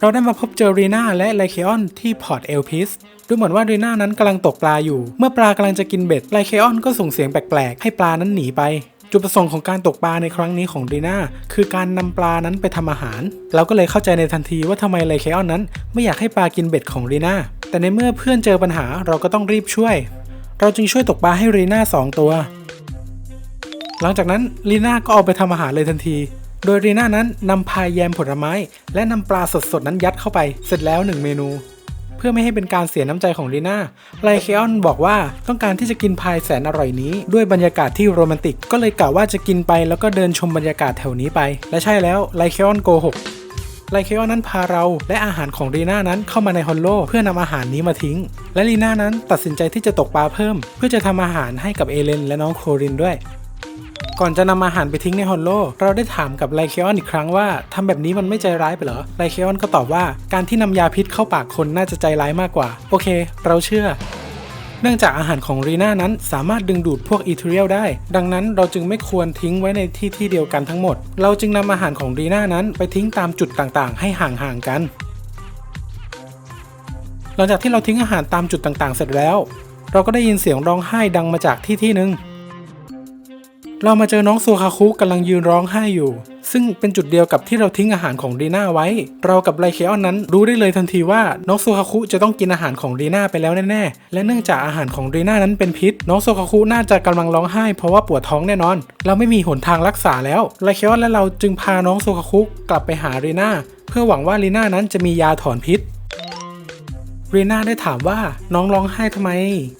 เราได้มาพบเจอรีนาและไลเคออนที่พอร์ตเอลพิสดูเหมือนว่ารีนานั้นกำลังตกปลาอยู่ เมื่อปลากำลังจะกินเบ็ดไลเคออนก็ส่งเสียงแปลกๆ ให้ปลานั้นหนีไป จุดประสงค์ของการตกปลาในครั้งนี้ของรีนาคือการนำปลานั้นไปทำอาหาร เราก็เลยเข้าใจในทันทีว่าทำไมไลเคออนนั้น ไม่อยากให้ปลากินเบ็ดของรีนาแต่ในเมื่อเพื่อนเจอปัญหาเราก็ต้องรีบช่วย เราจึงช่วยตกปลาให้รีนาสองตัว หลังจากนั้นลีน่าก็เอาไปทำอาหารเลยทันที โดยรีน่านั้นนำพายแยมผลไม้ และนำปลาสดๆนั้นยัดเข้าไป เสร็จแล้วหนึ่งเมนู เพื่อไม่ให้เป็นการเสียน้ำใจของลีน่าไลเคออนบอกว่าต้องการที่จะกินพายแสนอร่อยนี้ ด้วยบรรยากาศที่โรแมนติก ก็เลยกล่าวว่าจะกินไปแล้วก็เดินชมบรรยากาศแถวนี้ไป และใช่แล้วไลเคออนโกหกไลเคออนนั้นพาเราและอาหารของรีน่านั้นเข้ามาในฮอนโลเพื่อนำอาหารนี้มาทิ้ง และรีน่านั้นตัดสินใจที่จะตกปลาเพิ่ม เพื่อจะทำอาหารให้กับเอเลนและน้องโครินด้วย ก่อนจะนำอาหารไปทิ้งในฮอนโลเราได้ถามกับไลเคออนอีกครั้งว่าทำแบบนี้มันไม่ใจร้ายไปเหรอไลเคออนก็ตอบว่าการที่นำยาพิษเข้าปากคนน่าจะใจร้ายมากกว่า โอเค เราเชื่อเนื่องจากอาหารของรีน่านั้นสามารถดึงดูดพวกอีเทเรียลได้ ดังนั้นเราจึงไม่ควรทิ้งไว้ในที่ที่เดียวกันทั้งหมด เราจึงนำอาหารของรีน่านั้นไปทิ้งตามจุดต่างๆ ให้ห่างๆกัน หลังจากที่เราทิ้งอาหารตามจุดต่างๆ เสร็จแล้ว เราก็ได้ยินเสียงร้องไห้ดังมาจากที่ที่หนึ่ง เรามาเจอน้องโซคาคุกำลังยืนร้องไห้อยู่ ซึ่งเป็นจุดเดียวกับที่เราทิ้งอาหารของดีน่าไว้ เรากับไลเคออนนั้นรู้ได้เลยทันทีว่าน้องโซคาคุจะต้องกินอาหารของดีน่าไปแล้วแน่ๆ และเนื่องจากอาหารของดีน่านั้นเป็นพิษ น้องโซคาคุน่าจะกำลังร้องไห้เพราะว่าปวดท้องแน่นอน เราไม่มีหนทางรักษาแล้วไลเคออนและเราจึงพาน้องโซคาคุกลับไปหารีน่าเพื่อหวังว่ารีน่านั้นจะมียาถอนพิษรีน่าได้ถามว่าน้องร้องไห้ทำไม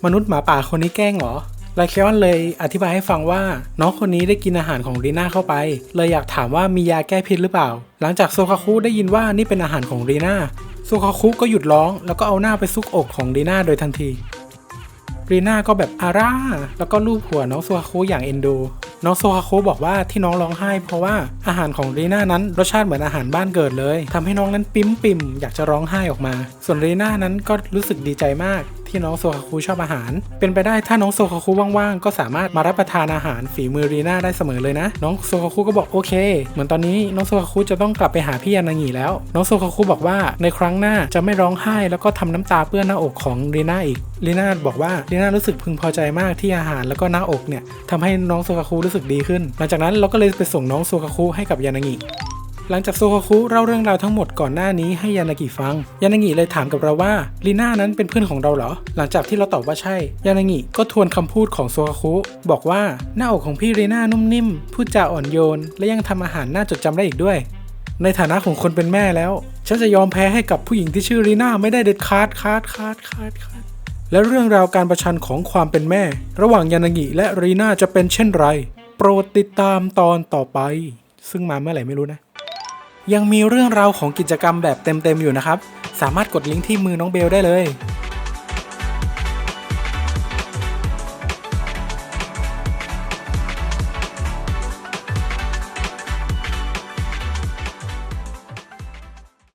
มนุษย์หมาป่าคนนี้แกล้งเหรอ ไลเคออนเลยอธิบายให้ฟังว่า น้องคนนี้ได้กินอาหารของรีน่าเข้าไป เลยอยากถามว่ามียาแก้พิษหรือเปล่า หลังจากโซคาคุได้ยินว่านี่เป็นอาหารของรีน่าโซคาคุก็หยุดร้อง แล้วก็เอาหน้าไปซุกอกของรีน่าโดยทันทีรีน่าก็แบบอาร่า แล้วก็ลูบหัวน้องโซคาคุอย่างเอ็นดูน้องโซคาคุบอกว่าที่น้องร้องไห้ เพราะว่าอาหารของรีน่านั้นรสชาติเหมือนอาหารบ้านเกิดเลยทำให้น้องนั้นปิ๊มปิ่มอยากจะร้องไห้ออกมา ส่วนรีน่านั้นก็รู้สึกดีใจมาก ที่น้องโซคาคุชอบอาหาร เป็นไปได้ถ้าน้องโซคาคุว่างๆก็สามารถมารับประทานอาหารฝีมือรีน่าได้เสมอเลยนะ น้องโซคาคุก็บอกโอเค เหมือนตอนนี้น้องโซคาคุจะต้องกลับไปหาพี่ยานางิแล้ว น้องโซคาคุบอกว่าในครั้งหน้าจะไม่ร้องไห้ แล้วก็ทำน้ำตาเปื้อนหน้าอกของรีน่าอีกรีน่าบอกว่ารีน่ารู้สึกพึงพอใจมากที่อาหารแล้วก็หน้าอกเนี่ยทำให้น้องโซคาคุรู้สึกดีขึ้น หลังจากนั้นเราก็เลยไปส่งน้องโซคาคุให้กับยานางิ หลังจากโซคาคุเล่าเรื่องราวทั้งหมดก่อนหน้านี้ให้ยานากิฟัง ยานางิเลยถามกับเราว่าลีน่านั้นเป็นเพื่อนของเราเหรอ หลังจากที่เราตอบว่าใช่ ยานางิก็ทวนคำพูดของโซคาคุบอกว่าหน้าอกของพี่ลีน่านุ่มนิ่มพูดจาอ่อนโยน และยังทำอาหารน่าจดจำได้อีกด้วย ในฐานะของคนเป็นแม่แล้ว ฉันจะยอมแพ้ให้กับผู้หญิงที่ชื่อลีน่าไม่ได้เด็ดขาดขาดขาดขาดขาดและเรื่องราวการประชันของความเป็นแม่ ระหว่างยานางิและรีน่าจะเป็นเช่นไร โปรดติดตามตอนต่อไป ซึ่งมาเมื่อไหร่ไม่รู้นะ ยังมีเรื่องราวของกิจกรรมแบบเต็มๆอยู่นะครับ สามารถกดลิงก์ที่มือน้องเบลได้เลย